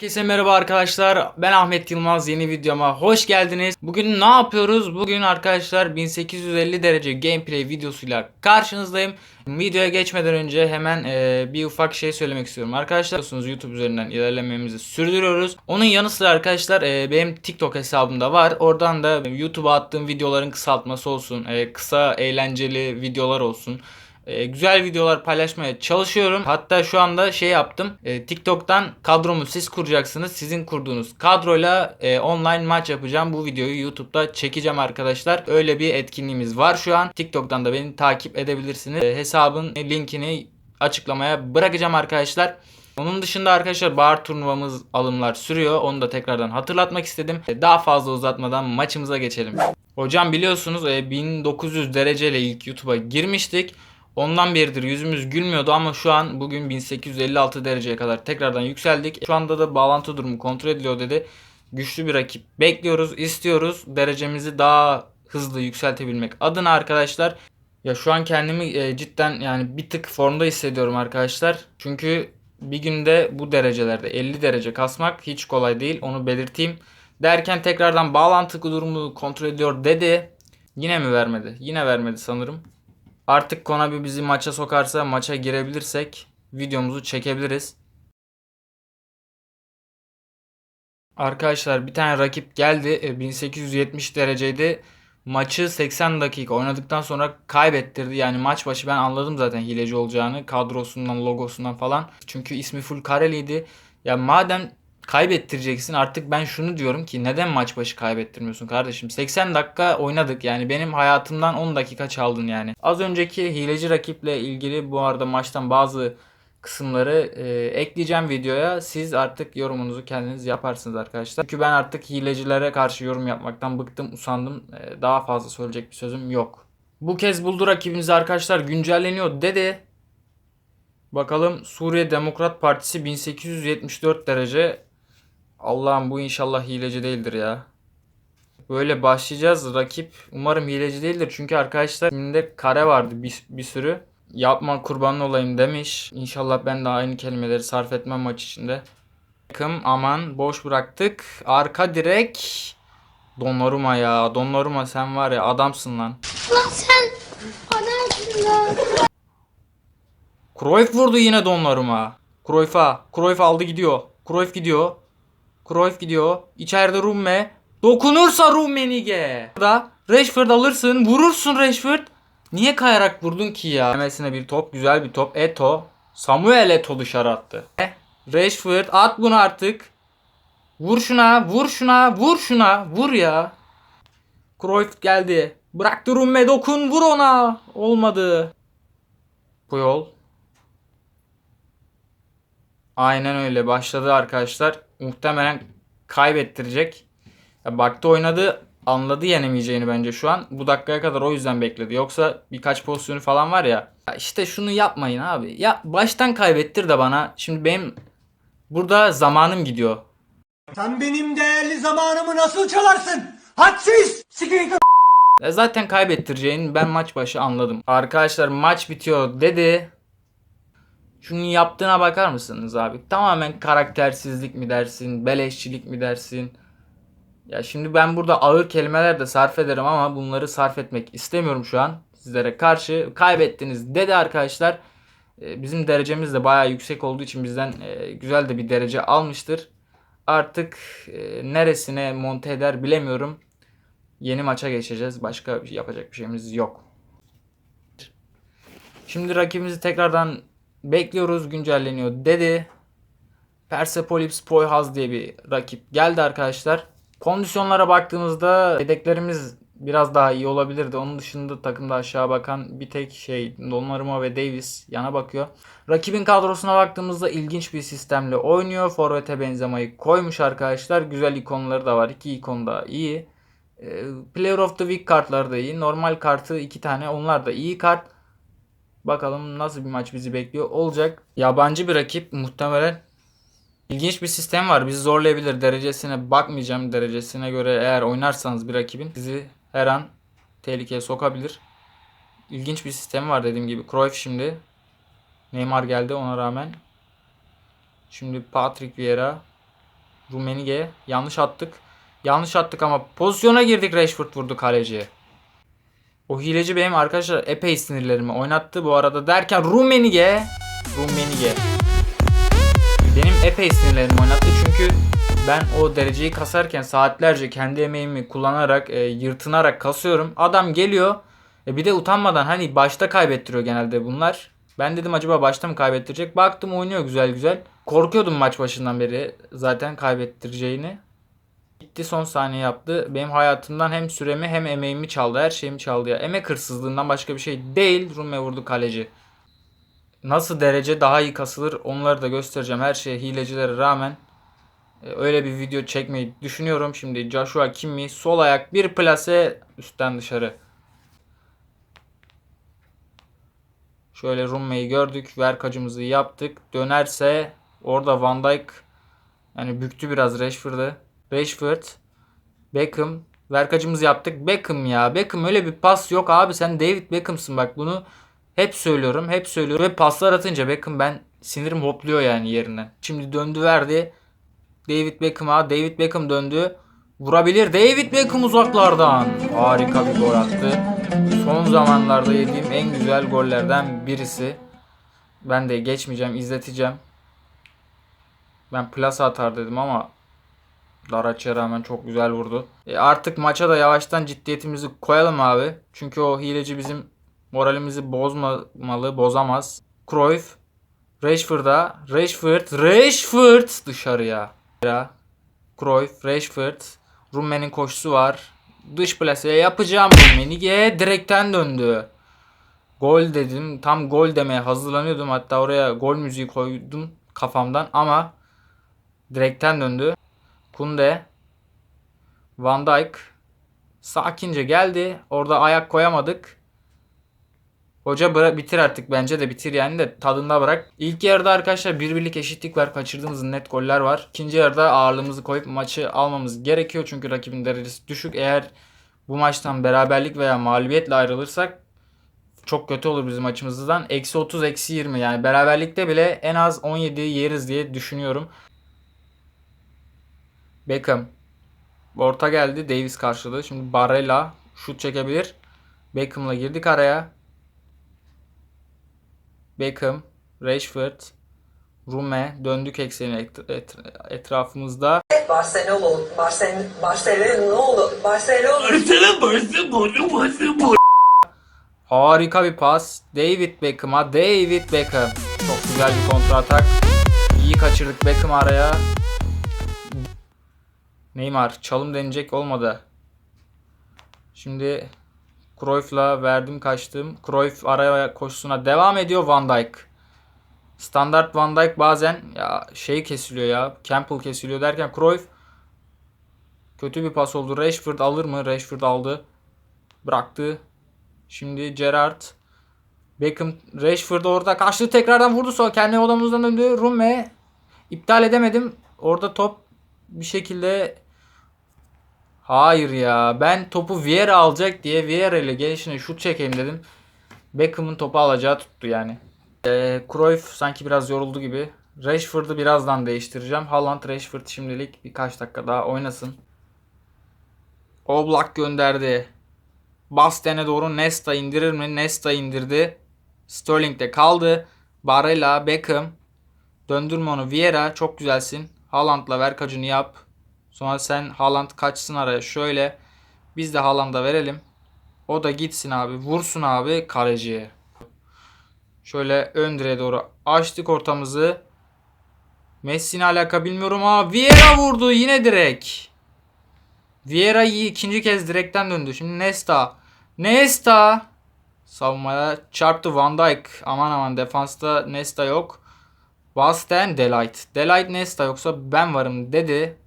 Herkese merhaba arkadaşlar. Ben Ahmet Yılmaz. Yeni videoma hoş geldiniz. Bugün ne yapıyoruz? Bugün arkadaşlar 1850 derece gameplay videosuyla karşınızdayım. Videoya geçmeden önce hemen e, bir ufak şey söylemek istiyorum. Arkadaşlar biliyorsunuz YouTube üzerinden ilerlememizi sürdürüyoruz. Onun yanı sıra arkadaşlar e, benim TikTok hesabımda var. Oradan da YouTube'a attığım videoların kısaltması olsun. e, kısa eğlenceli videolar olsun. E, güzel videolar paylaşmaya çalışıyorum. Hatta şu anda şey yaptım. E, TikTok'tan kadromu siz kuracaksınız. Sizin kurduğunuz kadroyla e, online maç yapacağım. Bu videoyu YouTube'da çekeceğim arkadaşlar. Öyle bir etkinliğimiz var şu an. TikTok'tan da beni takip edebilirsiniz. Hesabın linkini açıklamaya bırakacağım arkadaşlar. Onun dışında arkadaşlar bahar turnuvamız alımlar sürüyor. Onu da tekrardan hatırlatmak istedim. Daha fazla uzatmadan maçımıza geçelim. Hocam biliyorsunuz e, 1900 dereceyle ilk YouTube'a girmiştik. Ondan beridir yüzümüz gülmüyordu ama şu an bugün 1856 dereceye kadar tekrardan yükseldik. Şu anda da bağlantı durumu kontrol ediliyor dedi. Güçlü bir rakip bekliyoruz, istiyoruz. Derecemizi daha hızlı yükseltebilmek adına arkadaşlar. Ya şu an kendimi e, cidden yani bir tık formda hissediyorum arkadaşlar. Çünkü bir günde bu derecelerde 50 derece kasmak hiç kolay değil. Onu belirteyim. Derken tekrardan bağlantı durumu kontrol ediyor dedi. Yine mi vermedi? Yine vermedi sanırım. Artık Konabi bizi maça sokarsa maça girebilirsek videomuzu çekebiliriz. Arkadaşlar bir tane rakip geldi. E, 1870 dereceydi. Maçı 80 dakika oynadıktan sonra kaybettirdi. Yani maç başı ben anladım zaten hileci olacağını. Kadrosundan, logosundan falan. Çünkü ismi full kareliydi. Ya madem kaybettireceksin artık ben şunu diyorum ki neden maç başı kaybettirmiyorsun kardeşim? 80 dakika oynadık yani benim hayatımdan 10 dakika çaldın yani. Az önceki hileci rakiple ilgili bu arada maçtan bazı kısımları e, ekleyeceğim videoya. Siz artık yorumunuzu kendiniz yaparsınız arkadaşlar. Çünkü ben artık hilecilere karşı yorum yapmaktan bıktım, usandım. E, daha fazla söyleyecek bir sözüm yok. Bu kez buldu rakibimizi arkadaşlar güncelleniyor dedi. Bakalım Suriye Demokrat Partisi 1874 derece. Allah'ım bu inşallah hileci değildir ya. Böyle başlayacağız. Rakip umarım hileci değildir. Çünkü arkadaşlar şimdi kare vardı bir, bir sürü. Yapma kurban olayım demiş. İnşallah ben de aynı kelimeleri sarf etmem maç içinde. Takım aman boş bıraktık. Arka direk. Donnarumma ya. Donnarumma sen var ya adamsın lan. Lan sen adamsın lan. Cruyff vurdu yine Donnarumma. Cruyff'a. Cruyff aldı gidiyor. Cruyff gidiyor. Cruyff gidiyor. İçeride Rumme. Dokunursa Rummenigge. Da Rashford alırsın. Vurursun Rashford. Niye kayarak vurdun ki ya? Demesine bir top. Güzel bir top. Eto. Samuel Eto dışarı attı. Eh, Rashford at bunu artık. Vur şuna. Vur şuna. Vur şuna. Vur ya. Cruyff geldi. Bıraktı Rumme dokun. Vur ona. Olmadı. Puyol. Aynen öyle başladı arkadaşlar. Muhtemelen kaybettirecek. Ya baktı oynadı anladı yenemeyeceğini bence şu an. Bu dakikaya kadar o yüzden bekledi. Yoksa birkaç pozisyonu falan var ya. ya işte şunu yapmayın abi. Ya baştan kaybettir de bana. Şimdi benim burada zamanım gidiyor. Sen benim değerli zamanımı nasıl çalarsın? Hadsiz! Sikeyim zaten kaybettireceğini ben maç başı anladım. Arkadaşlar maç bitiyor dedi. Şunu yaptığına bakar mısınız abi? Tamamen karaktersizlik mi dersin, beleşçilik mi dersin? Ya şimdi ben burada ağır kelimeler de sarf ederim ama bunları sarf etmek istemiyorum şu an sizlere karşı. Kaybettiniz dedi arkadaşlar. Ee, Bizim derecemiz de bayağı yüksek olduğu için bizden e, güzel de bir derece almıştır. Artık e, neresine monte eder bilemiyorum. Yeni maça geçeceğiz. Başka şey yapacak bir şeyimiz yok. Şimdi tekrardan bekliyoruz. Güncelleniyor dedi. Persepolis Poyhaz diye bir rakip geldi arkadaşlar. Kondisyonlara baktığımızda yedeklerimiz biraz daha iyi olabilirdi. Onun dışında takımda aşağı bakan bir tek şey Donnarumma ve Davis yana bakıyor. Rakibin kadrosuna baktığımızda ilginç bir sistemle oynuyor. Forvet'e Benzema'yı koymuş arkadaşlar. Güzel ikonları da var. İki ikon da iyi. Ee, Player of the Week kartları da iyi. Normal kartı iki tane. Onlar da iyi kart. Bakalım nasıl bir maç bizi bekliyor olacak. Yabancı bir rakip muhtemelen İlginç bir sistem var. Bizi zorlayabilir. Derecesine bakmayacağım. Derecesine göre eğer oynarsanız bir rakibin sizi her an tehlikeye sokabilir. İlginç bir sistem var dediğim gibi. Cruyff şimdi. Neymar geldi ona rağmen. Şimdi Patrick Vieira. Rummenigge. Yanlış attık. Yanlış attık ama pozisyona girdik. Rashford vurdu kaleciye. O hileci benim arkadaşlar epey sinirlerimi oynattı bu arada derken Rummenigge. Rummenigge. Benim epey sinirlerimi oynattı çünkü ben o dereceyi kasarken saatlerce kendi emeğimi kullanarak, e, yırtınarak kasıyorum. Adam geliyor e, bir de utanmadan hani başta kaybettiriyor genelde bunlar. Ben dedim acaba başta mı kaybettirecek? Baktım oynuyor güzel güzel. Korkuyordum maç başından beri zaten kaybettireceğini. Gitti son saniye yaptı. Benim hayatımdan hem süremi hem emeğimi çaldı. Her şeyimi çaldı ya. Emek hırsızlığından başka bir şey değil. Rumme vurdu kaleci. Nasıl derece daha iyi kasılır onları da göstereceğim. Her şeye hilecilere rağmen e, öyle bir video çekmeyi düşünüyorum. Şimdi Joshua Kimi sol ayak bir plase üstten dışarı. Şöyle Rumme'yi gördük. Verkacımızı yaptık. Dönerse orada Van Dijk yani büktü biraz Rashford'ı. Rashford, Beckham. Verkacımızı yaptık. Beckham ya. Beckham öyle bir pas yok abi. Sen David Beckham'sın bak bunu hep söylüyorum. Hep söylüyorum. Ve paslar atınca Beckham ben sinirim hopluyor yani yerinden. Şimdi döndü verdi. David Beckham'a. David Beckham döndü. Vurabilir. David Beckham uzaklardan. Harika bir gol attı. Son zamanlarda yediğim en güzel gollerden birisi. Ben de geçmeyeceğim, izleteceğim. Ben plasa atar dedim ama Laraç'a rağmen çok güzel vurdu. E artık maça da yavaştan ciddiyetimizi koyalım abi. Çünkü o hileci bizim moralimizi bozmamalı, bozamaz. Cruyff, Rashford'a, Rashford, Rashford dışarıya. Ya. Cruyff, Rashford, Rummen'in koşusu var. Dış plase yapacağım Rummenigge direkten döndü. Gol dedim. Tam gol demeye hazırlanıyordum. Hatta oraya gol müziği koydum kafamdan ama direkten döndü. Kunde, Van Dijk sakince geldi. Orada ayak koyamadık. Hoca bıra- bitir artık bence de bitir yani de tadında bırak. İlk yarıda arkadaşlar bir birlik eşitlik var. Kaçırdığımız net goller var. İkinci yarıda ağırlığımızı koyup maçı almamız gerekiyor. Çünkü rakibin derecesi düşük. Eğer bu maçtan beraberlik veya mağlubiyetle ayrılırsak çok kötü olur bizim açımızdan. Eksi 30, eksi 20 yani beraberlikte bile en az 17 yeriz diye düşünüyorum. Beckham. Orta geldi. Davis karşıladı. Şimdi Barella şut çekebilir. Beckham'la girdik araya. Beckham, Rashford, Rume döndük ekseni et- et- etrafımızda. Barcelona, Barcelona, Barcelona, Barcelona. Harika bir pas. David Beckham'a. David Beckham. Çok güzel bir kontra atak. İyi kaçırdık Beckham araya. Neymar çalım deneyecek olmadı. Şimdi Cruyff'la verdim kaçtım. Cruyff araya koşusuna devam ediyor Van Dijk. Standart Van Dijk bazen ya şey kesiliyor ya. Campbell kesiliyor derken Cruyff kötü bir pas oldu. Rashford alır mı? Rashford aldı. Bıraktı. Şimdi Gerrard. Beckham Rashford orada kaçtı tekrardan vurdu sonra kendi odamızdan döndü. Rume iptal edemedim. Orada top bir şekilde Hayır ya. Ben topu Vieira alacak diye Vieira ile gelişine şut çekeyim dedim. Beckham'ın topu alacağı tuttu yani. Ee, Cruyff sanki biraz yoruldu gibi. Rashford'u birazdan değiştireceğim. Haaland Rashford şimdilik birkaç dakika daha oynasın. Oblak gönderdi. Basten'e doğru Nesta indirir mi? Nesta indirdi. Sterling de kaldı. Barella, Beckham. Döndürme onu. Vieira çok güzelsin. Haaland'la ver kacını yap. Sonra sen Haaland kaçsın araya şöyle. Biz de Haaland'a verelim. O da gitsin abi. Vursun abi kaleciye. Şöyle ön direğe doğru açtık ortamızı. Messi'ne alaka bilmiyorum ama Vieira vurdu yine direk. Vieira ikinci kez direkten döndü. Şimdi Nesta. Nesta. Savunmaya çarptı Van Dijk. Aman aman defansta Nesta yok. Basten Delight. Delight Nesta yoksa ben varım dedi.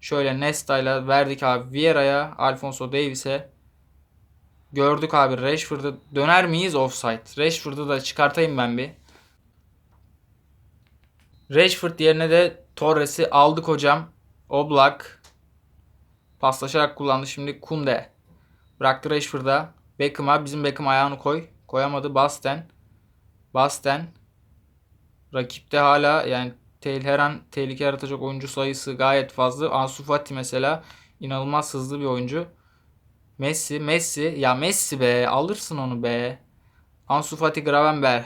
Şöyle Nesta ile verdik abi Vieira'ya, Alfonso Davies'e. Gördük abi Rashford'u döner miyiz offside? Rashford'u da çıkartayım ben bir. Rashford yerine de Torres'i aldık hocam. Oblak paslaşarak kullandı şimdi Kunde. Bıraktı Rashford'a. Beckham'a bizim Beckham ayağını koy. Koyamadı Basten. Basten. Rakipte hala yani Te- her an tehlike yaratacak oyuncu sayısı gayet fazla. Ansu Fati mesela inanılmaz hızlı bir oyuncu. Messi, Messi. Ya Messi be alırsın onu be. Ansu Fati, Gravenberg.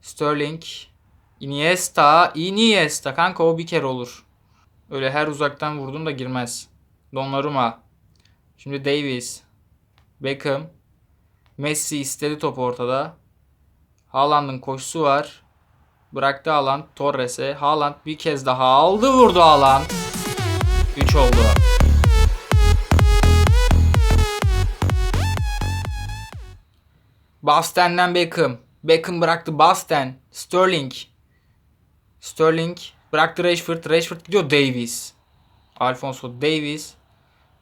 Sterling. Iniesta. Iniesta. Kanka o bir kere olur. Öyle her uzaktan vurdun da girmez. Donnarumma. Şimdi Davies. Beckham. Messi istedi top ortada. Haaland'ın koşusu var. Bıraktı Haaland Torres'e. Haaland bir kez daha aldı vurdu Haaland. 3 oldu. Basten'den Beckham. Beckham bıraktı Basten. Sterling. Sterling bıraktı Rashford. Rashford gidiyor Davies. Alfonso Davies.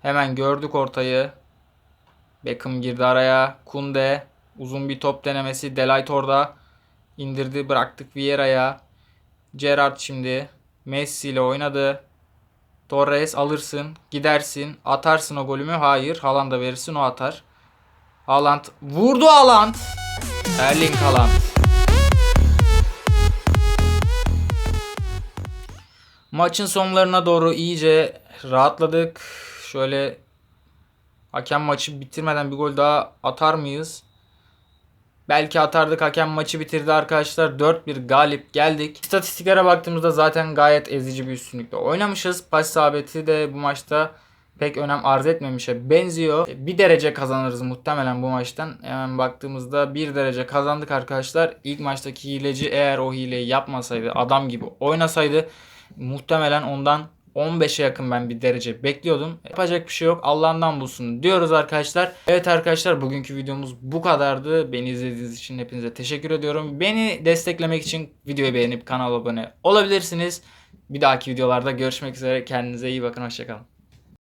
Hemen gördük ortayı. Beckham girdi araya. Kunde. Uzun bir top denemesi. Delight orada. İndirdi bıraktık Vieira'ya. Gerrard şimdi. Messi ile oynadı. Torres alırsın. Gidersin. Atarsın o golümü. Hayır. Haaland'a verirsin o atar. Haaland. Vurdu Haaland. Erling Haaland. Maçın sonlarına doğru iyice rahatladık. Şöyle hakem maçı bitirmeden bir gol daha atar mıyız? Belki atardık. Hakem maçı bitirdi arkadaşlar. 4-1 galip geldik. İstatistiklere baktığımızda zaten gayet ezici bir üstünlükle oynamışız. Pas isabeti de bu maçta pek önem arz etmemişe benziyor. Bir derece kazanırız muhtemelen bu maçtan. Hemen baktığımızda bir derece kazandık arkadaşlar. İlk maçtaki hileci eğer o hileyi yapmasaydı, adam gibi oynasaydı muhtemelen ondan 15'e yakın ben bir derece bekliyordum. Yapacak bir şey yok. Allah'ından bulsun diyoruz arkadaşlar. Evet arkadaşlar bugünkü videomuz bu kadardı. Beni izlediğiniz için hepinize teşekkür ediyorum. Beni desteklemek için videoyu beğenip kanala abone olabilirsiniz. Bir dahaki videolarda görüşmek üzere. Kendinize iyi bakın. Hoşçakalın.